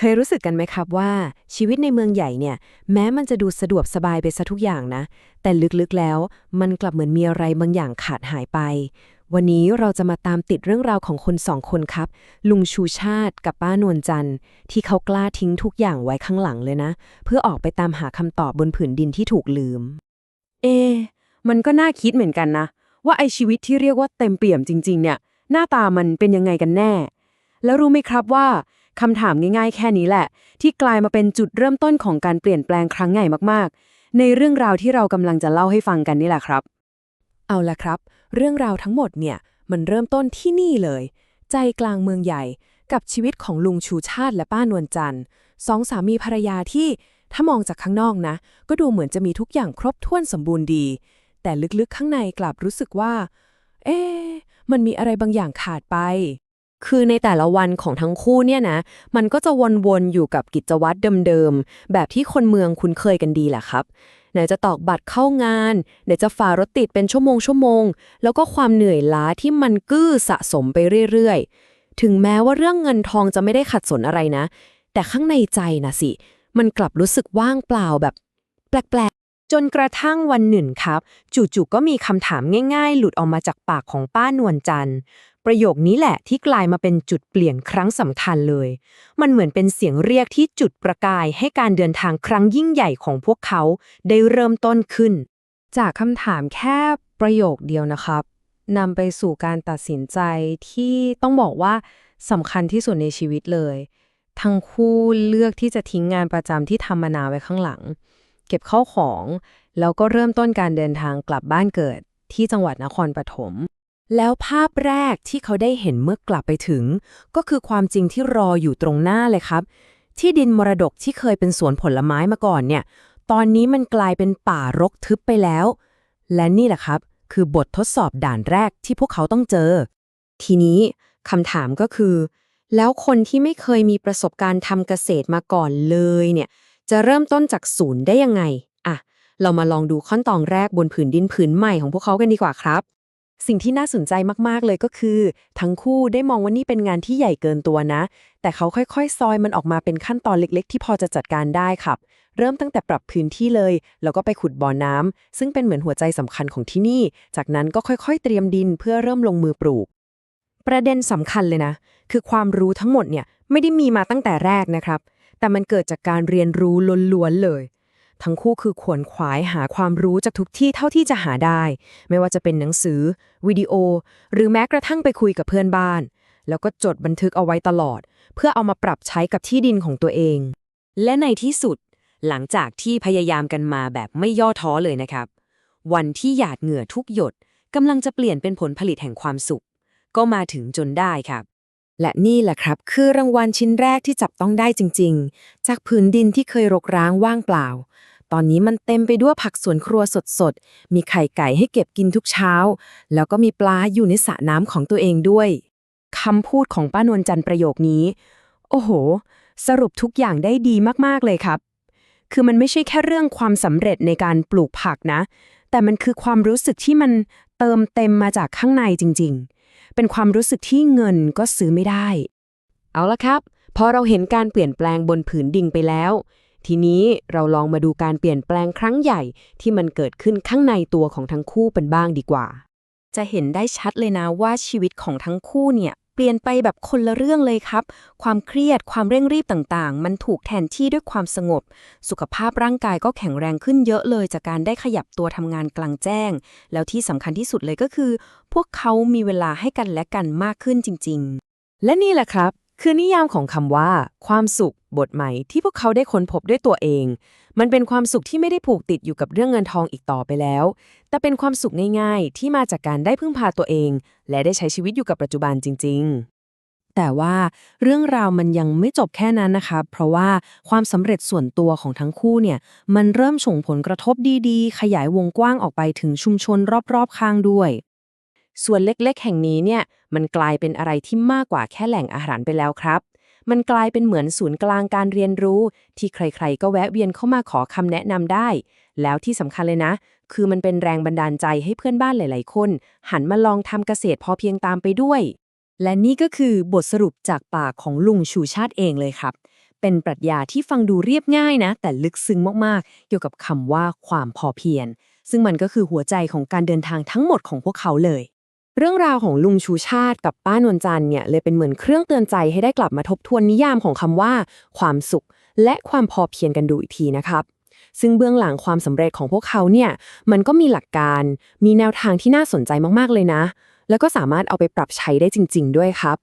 เคยรู้สึกกันไหมครับว่าชีวิตในเมืองใหญ่เนี่ย แม้มันจะดูสะดวกสบายไปซะทุกอย่างนะ แต่ลึกๆแล้ว มันกลับเหมือนมีอะไรบางอย่างขาดหายไป วันนี้เราจะมาตามติดเรื่องราวของคนสองคนครับ ลุงชูชาติกับป้านวลจันทร์ที่เขากล้าทิ้งทุกอย่างไว้ข้างหลังเลยนะ เพื่อออกไปตามหาคำตอบบนผืนดินที่ถูกลืม เอ มันก็น่าคิดเหมือนกันนะ ว่าไอชีวิตที่เรียกว่าเต็มเปี่ยมจริง ๆ เนี่ย หน้าตามันเป็นยังไงกันแน่ แล้วรู้ไหมครับว่า คำถามง่ายๆ แค่นี้แหละ ที่กลายมาเป็นจุดเริ่มต้นของการเปลี่ยนแปลงครั้งใหญ่มากๆ ในเรื่องราวที่เรากำลังจะเล่าให้ฟังกันนี่แหละครับ เอาละครับ เรื่องราวทั้งหมดเนี่ยมันเริ่มต้นที่นี่เลย ใจกลางเมืองใหญ่ กับชีวิตของลุงชูชาติและป้านวลจันทร์สองสามีภรรยาที่ถ้ามองจากข้างนอกนะ ก็ดูเหมือนจะมีทุกอย่างครบถ้วนสมบูรณ์ดี แต่ลึกๆข้างในกลับรู้สึกว่า เอ๊ะมันมีอะไรบางอย่างขาดไป คือในแต่ละวันของทั้งคู่เนี่ยนะ มันก็จะวนๆอยู่กับกิจวัตรเดิมๆ แบบที่คนเมืองคุ้นเคยกันดีแหละครับ ไหนจะตอกบัตรเข้างาน ไหนจะฝ่ารถติดเป็นชั่วโมงชั่วโมง แล้วก็ความเหนื่อยล้าที่มันกื้อสะสมไปเรื่อยๆ ถึงแม้ว่าเรื่องเงินทองจะไม่ได้ขัดสนอะไรนะ แต่ข้างในใจนะสิ มันกลับรู้สึกว่างเปล่าแบบ แปลกๆจนกระทั่งวันหนึ่งครับ จู่ๆก็มีคำถามง่ายๆ หลุดออกมาจากปากของป้านวลจันทร์ ประโยคนี้แหละที่กลายมาเป็นจุดเปลี่ยนครั้งสำคัญเลย มันเหมือนเป็นเสียงเรียกที่จุดประกายให้การเดินทางครั้งยิ่งใหญ่ของพวกเขาได้เริ่มต้นขึ้น จากคำถามแค่ประโยคเดียวนะครับนำไปสู่การตัดสินใจที่ต้องบอกว่าสำคัญที่สุดในชีวิตเลย ทั้งคู่เลือกที่จะทิ้งงานประจำที่ทำมานานไว้ข้างหลัง เก็บเข้าของ แล้วก็เริ่มต้นการเดินทางกลับบ้านเกิดที่จังหวัดนครปฐม แล้วภาพแรกที่เขาได้เห็นเมื่อกลับไปถึง ก็คือความจริงที่รออยู่ตรงหน้าเลยครับ ที่ดินมรดกที่เคยเป็นสวนผลไม้มาก่อนเนี่ย ตอนนี้มันกลายเป็นป่ารกทึบไปแล้ว และนี่แหละครับ คือบททดสอบด่านแรกที่พวกเขาต้องเจอ ทีนี้คำถามก็คือ แล้วคนที่ไม่เคยมีประสบการณ์ทำเกษตรมาก่อนเลยเนี่ย จะเริ่มต้นจากศูนย์ได้ยังไงอะเรามาลองดูขั้นตอนแรกบนผืนดินผืนใหม่ของพวกเขากันดีกว่าครับ สิ่งที่น่าสนใจมากๆเลยก็คือ ทั้งคู่ได้มองว่านี่เป็นงานที่ใหญ่เกินตัวนะ แต่เขาค่อยๆ ซอยมันออกมาเป็นขั้นตอนเล็กๆ ที่พอจะจัดการได้ครับ เริ่มตั้งแต่ปรับพื้นที่เลย แล้วก็ไปขุดบ่อน้ำซึ่งเป็นเหมือนหัวใจสำคัญของที่นี่ จากนั้นก็ค่อยๆ เตรียมดินเพื่อเริ่มลงมือปลูก ประเด็นสำคัญเลยนะ คือความรู้ทั้งหมดเนี่ยไม่ได้มีมาตั้งแต่แรกนะครับ แต่มันเกิดจากการเรียนรู้ล้วนๆเลย ทั้งคู่คือขวนขวายหาความรู้จากทุกที่เท่าที่จะหาได้ ไม่ว่าจะเป็นหนังสือ วิดีโอ หรือแม้กระทั่งไปคุยกับเพื่อนบ้าน แล้วก็จดบันทึกเอาไว้ตลอด เพื่อเอามาปรับใช้กับที่ดินของตัวเอง และในที่สุด หลังจากที่พยายามกันมาแบบไม่ย่อท้อเลยนะครับ วันที่หยาดเหงื่อทุกหยดกำลังจะเปลี่ยนเป็นผลผลิตแห่งความสุข ก็มาถึงจนได้ครับ และนี่แหละครับ คือรางวัลชิ้นแรกที่จับต้องได้จริง ๆ จากผืนดินที่เคยรกร้างว่างเปล่า ตอนนี้มันเต็มไปด้วยผักสวนครัวสดๆ มีไข่ไก่ให้เก็บกินทุกเช้า แล้วก็มีปลาอยู่ในสระน้ำของตัวเองด้วยคำพูดของป้านวลจันทร์ประโยคนี้ โอ้โห สรุปทุกอย่างได้ดีมากๆเลยครับ คือมันไม่ใช่แค่เรื่องความสำเร็จในการปลูกผักนะ แต่มันคือความรู้สึกที่มันเติมเต็มมาจากข้างในจริง ๆ เป็นความรู้สึกที่เงินก็ซื้อไม่ได้ เอาละครับ พอเราเห็นการเปลี่ยนแปลงบนผืนดินไปแล้ว ทีนี้เราลองมาดูการเปลี่ยนแปลงครั้งใหญ่ที่มันเกิดขึ้นข้างในตัวของทั้งคู่เป็นบ้างดีกว่า จะเห็นได้ชัดเลยนะว่าชีวิตของทั้งคู่เนี่ย ปลี่ยนไปแบบคนละเรื่องเลยครับ ความเครียดความเร่งรีบต่างๆ มันถูกแทนที่ด้วยความสงบ สุขภาพร่างกายก็แข็งแรงขึ้นเยอะเลยจากการได้ขยับตัวทำงานกลางแจ้ง แล้วที่สำคัญที่สุดเลยก็คือ พวกเขามีเวลาให้กันและกันมากขึ้นจริง ๆ และนี่แหละครับ คือนิยามของคำว่า ความสุข บทใหม่ที่พวกเขาได้ค้นพบด้วยตัวเอง มันเป็นความสุขที่ไม่ได้ผูกติดอยู่กับเรื่องเงินทองอีกต่อไปแล้ว แต่เป็นความสุขง่ายๆ ที่มาจากการได้พึ่งพาตัวเอง และได้ใช้ชีวิตอยู่กับปัจจุบันจริง ๆ แต่ว่าเรื่องราวมันยังไม่จบแค่นั้นนะคะ เพราะว่าความสำเร็จส่วนตัวของทั้งคู่เนี่ย มันเริ่มส่งผลกระทบดีๆ ขยายวงกว้างออกไปถึงชุมชนรอบๆ ข้างด้วยส่วนเล็กๆ แห่งนี้เนี่ย มันกลายเป็นอะไรที่มากกว่าแค่แหล่งอาหารไปแล้วครับ มันกลายเป็นเหมือนศูนย์กลางการเรียนรู้ ที่ใครๆ ก็แวะเวียนเข้ามาขอคำแนะนำได้ แล้วที่สำคัญเลยนะ คือมันเป็นแรงบันดาลใจให้เพื่อนบ้านหลาย ๆ คน หันมาลองทำเกษตรพอเพียงตามไปด้วย และนี่ก็คือบทสรุปจากปากของลุงชูชาติเองเลยครับ เป็นปรัชญาที่ฟังดูเรียบง่ายนะ แต่ลึกซึ้งมากๆ เกี่ยวกับคำว่าความพอเพียงซึ่งมันก็คือหัวใจของการเดินทางทั้งหมดของพวกเขาเลย เรื่องราวของลุงชูชาติกับป้านวลจันทร์เนี่ยเลยเป็นเหมือนเครื่องเตือนใจให้ได้กลับมาทบทวนนิยามของคำว่า ความสุข และความพอเพียงกันดูอีกทีนะครับ ซึ่งเบื้องหลังความสำเร็จของพวกเขาเนี่ยมันก็มีหลักการ มีแนวทางที่น่าสนใจมากๆเลยนะ แล้วก็สามารถเอาไปปรับใช้ได้จริง ๆ ด้วยครับ